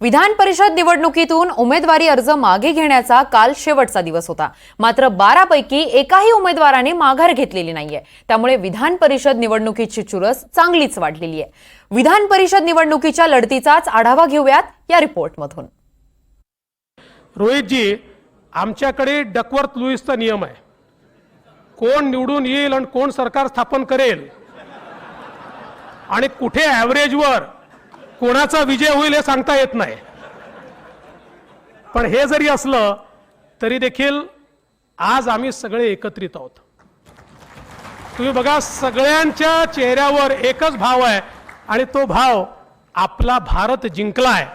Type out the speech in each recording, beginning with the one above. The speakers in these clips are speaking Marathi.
विधान परिषद निवडणुकीतून उमेदवारी अर्ज मागे घेण्याचा काल शेवटचा दिवस होता. मात्र बारापैकी एकाही उमेदवाराने माघार घेतलेली नाहीये. त्यामुळे विधान परिषद निवडणुकीची चुरस चांगलीच वाढलेली आहे विधान परिषद निवडणुकीच्या लढतीचाच आढावा घेऊयात या रिपोर्टमधून. रोहितजी आमच्याकडे डकवर्थ लुईसचा नियम आहे. कोण निवडून येईल आणि कोण सरकार स्थापन करेल आणि कुठे ॲव्हरेजवर कोणाचा विजय होईल हे सांगता येत नाही. पण हे जरी असलं तरी देखील आज आम्ही सगळे एकत्रित आहोत. तुम्ही बघा सगळ्यांच्या चेहऱ्यावर एकच भाव आहे आणि तो भाव आपला भारत जिंकलाय.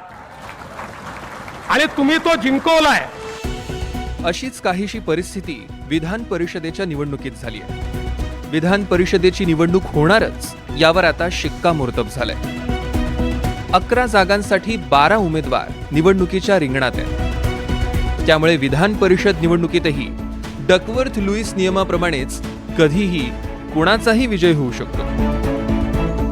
आणि तुम्ही तो जिंकवलाय. अशीच काहीशी परिस्थिती विधान परिषदेच्या निवडणुकीत झाली आहे. विधान परिषदेची निवडणूक होणारच यावर आता शिक्कामोर्तब झालंय. अकरा जागांसाठी बारा उमेदवार निवडणुकीच्या रिंगणात आहेत. त्यामुळे विधान परिषद निवडणुकीतही डकवर्थ लुईस नियमाप्रमाणेच कधीही कुणाचाही विजय होऊ शकतो.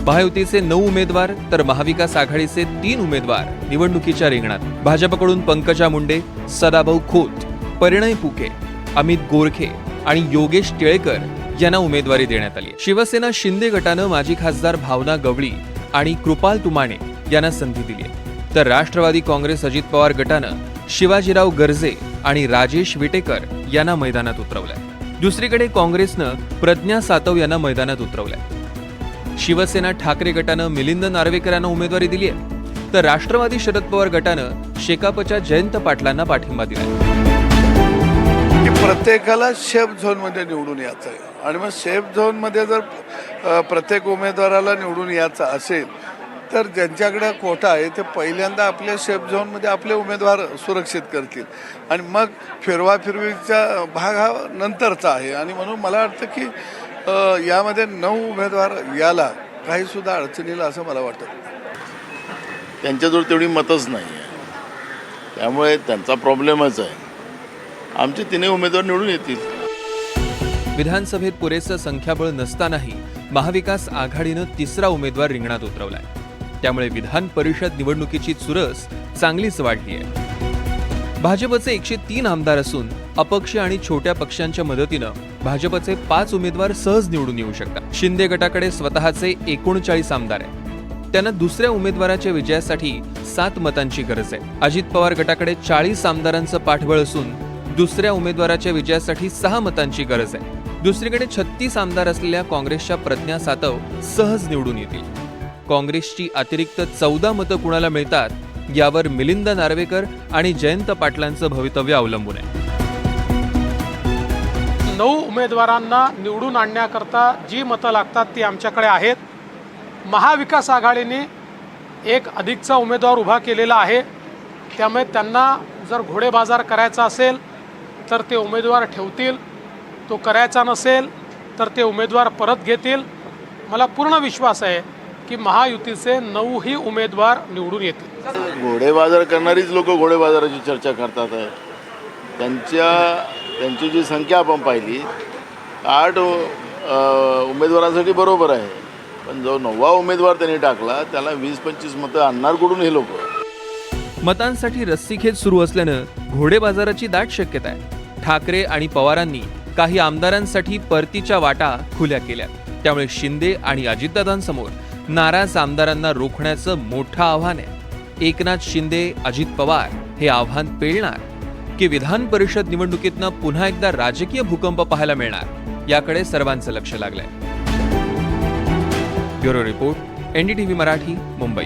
महायुतीचे नऊ उमेदवार तर महाविकास आघाडीचे तीन उमेदवार निवडणुकीच्या रिंगणात. भाजपकडून पंकजा मुंडे सदाभाऊ खोत परिणय पुके अमित गोरखे आणि योगेश टिळेकर यांना उमेदवारी देण्यात आली शिवसेना शिंदे गटानं माजी खासदार भावना गवळी आणि कृपाल तुमाणे यांना संधी दिली आहे. तर राष्ट्रवादी काँग्रेस अजित पवार गटानं शिवाजीराव गर्जे आणि राजेश विटेकर यांना मैदानात उतरवलंय. दुसरीकडे काँग्रेसनं प्रज्ञा सातव यांना मैदानात उतरवलंय. शिवसेना ठाकरे गटानं मिलिंद नार्वेकर यांना उमेदवारी दिली आहे. तर राष्ट्रवादी शरद पवार गटानं शेकापच्या जयंत पाटलांना पाठिंबा दिलाय. प्रत्येकाला सेफ झोनमध्ये निवडून यायचं आहे आणि मग सेफ झोनमध्ये जर प्रत्येक उमेदवाराला निवडून यायचं असेल तर ज्यांच्याकडे कोटा आहे ते पहिल्यांदा आपल्या सेफ झोनमध्ये आपले उमेदवार सुरक्षित करतील. आणि मग फिरवा फिरवीचा भाग हा नंतरचा आहे. आणि म्हणून मला वाटतं की यामध्ये नऊ उमेदवार याला काहीसुद्धा अडचणीला असं मला वाटत. त्यांच्याजवळ तेवढी मतच नाही आहे त्यामुळे त्यांचा प्रॉब्लेमच आहे. आमचे तिन्ही उमेदवार निवडून येतील. विधानसभेत पुरेसं संख्याबळ नसतानाही महाविकास आघाडीनं तिसरा उमेदवार रिंगणात उतरवलाय. त्यामुळे विधान परिषद निवडणुकीची चुरस चांगलीच वाढली आहे भाजपचे एकशे तीन आमदार असून अपक्ष आणि छोट्या पक्षांच्या मदतीनं भाजपचे पाच उमेदवार सहज निवडून येऊ शकतात. शिंदे गटाकडे स्वतःचे एकोणचाळीस आमदार आहेत. त्यांना दुसऱ्या उमेदवाराच्या विजयासाठी सात मतांची गरज आहे. अजित पवार गटाकडे चाळीस आमदारांचं पाठबळ असून दुसऱ्या उमेदवाराच्या विजयासाठी सहा मतांची गरज आहे. दुसरीकडे छत्तीस आमदार असलेल्या काँग्रेसच्या प्रज्ञा सातव सहज निवडून येतील. काँग्रेसची अतिरिक्त चौदा मतं कुणाला मिळतात यावर मिलिंद नार्वेकर आणि जयंत पाटलांचं भवितव्य अवलंबून आहे. नऊ उमेदवारांना निवडून आणण्याकरता जी मतं लागतात ती आमच्याकडे आहेत. महाविकास आघाडीने एक अधिकचा उमेदवार उभा केलेला आहे. त्यामुळे त्यांना जर घोडेबाजार करायचा असेल तर ते उमेदवार ठेवतील. तो करायचा नसेल तर ते उमेदवार परत घेतील. मला पूर्ण विश्वास आहे की महायुतीचे नऊही उमेदवार निवडून येतील. घोडेबाजार करणारीच लोक घोडेबाजाराची चर्चा करतात आहे त्यांच्या त्यांची जी संख्या आपण पाहिली आठ उमेदवारांसाठी बरोबर आहे. पण जो नववा उमेदवार त्यांनी टाकला त्याला वीस पंचवीस मतं आणणार कुठून हे लोक? मतांसाठी रस्सीखेच सुरू असल्यानं घोडेबाजाराची दाट शक्यता आहे. ठाकरे आणि पवारांनी काही आमदारांसाठी परतीच्या वाटा खुल्या केल्या त्यामुळे शिंदे आणि अजितदादांसमोर नाराज आमदारांना रोखण्याचं मोठं आव्हान आहे. एकनाथ शिंदे अजित पवार हे आव्हान पेलणार. की विधान परिषद निवडणुकीतनं पुन्हा एकदा राजकीय भूकंप पाहायला मिळणार याकडे सर्वांचं लक्ष लागलंय. Bureau report NDTV Marathi Mumbai.